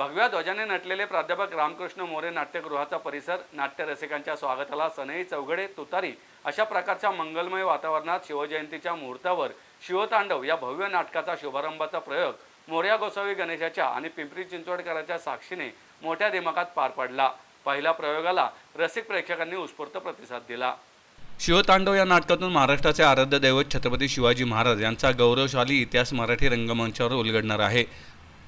भगव्या ध्वजाने नटलेले प्राध्यापक रामकृष्ण मोरे नाट्यगृहाचा परिसर नाट्य रसिकांच्या स्वागताला सनई चौघडे तुतारी अशा प्रकारच्या मंगलमय वातावरणात शिवजयंतीच्या मुहूर्तावर शिवतांडव या भव्य नाटकाचा शुभारंभाचा प्रयोग मोर्या गोसावी गणेशाच्या आणि पिंपरी चिंचवडकरांच्या साक्षीने मोठ्या दिमागात पार पडला. पहिल्या प्रयोगाला रसिक प्रेक्षकांनी उत्स्फूर्त प्रतिसाद दिला. शिवतांडव या नाटकातून महाराष्ट्राचे आराध्य दैवत छत्रपती शिवाजी महाराज यांचा गौरवशाली इतिहास मराठी रंगमंचावर उलगडणार आहे.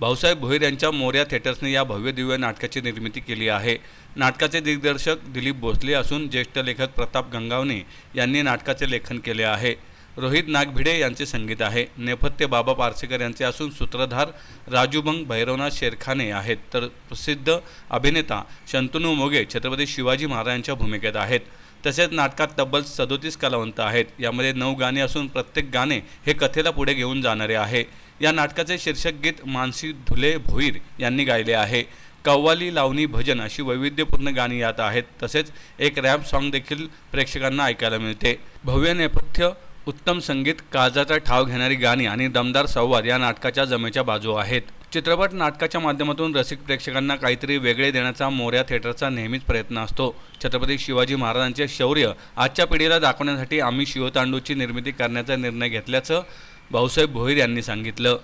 भाऊसाहेब भोईर यांच्या मोर्या थिएटर्सने या भव्य दिव्य नाटकाची निर्मिती केली आहे. नाटकाचे दिग्दर्शक दिलीप भोसले असून ज्येष्ठ लेखक प्रताप गंगावणे यांनी नाटकाचे लेखन केले आहे. रोहित नागभिडे यांचे संगीत आहे. नेपथ्य बाबा पारसेकर यांचे असून सूत्रधार राजूबंग भैरवनाथ शेरखाने आहेत. तर प्रसिद्ध अभिनेता शंतनू मोगे छत्रपती शिवाजी महाराजांच्या भूमिकेत आहेत. तसेच नाटकात तब्बल सदोतीस कलावंत आहेत. यामध्ये नऊ गाणे असून प्रत्येक गाणे हे कथेला पुढे घेऊन जाणारे आहे. या नाटकाचे शीर्षक गीत मानसी धुले भोईर यांनी गायले आहे. कव्वाली लावणी भजन अशी वैविध्यपूर्ण गाणी यात आहेत. तसेच एक रॅप सॉन्ग देखील प्रेक्षकांना ऐकायला मिळते. भव्य नेपथ्य उत्तम संगीत काळजाचा ठाव घेणारी गाणी आणि दमदार संवाद या नाटकाच्या जमेच्या बाजू आहेत. चित्रपट नाटकाच्या माध्यमातून रसिक प्रेक्षकांना काहीतरी वेगळे देण्याचा मोर्या थिएटरचा नेहमीच प्रयत्न असतो. छत्रपती शिवाजी महाराजांचे शौर्य आजच्या पिढीला दाखवण्यासाठी आम्ही शिवतांडूची निर्मिती करण्याचा निर्णय घेतल्याचं भाऊसाहेब भोईर यांनी सांगितलं.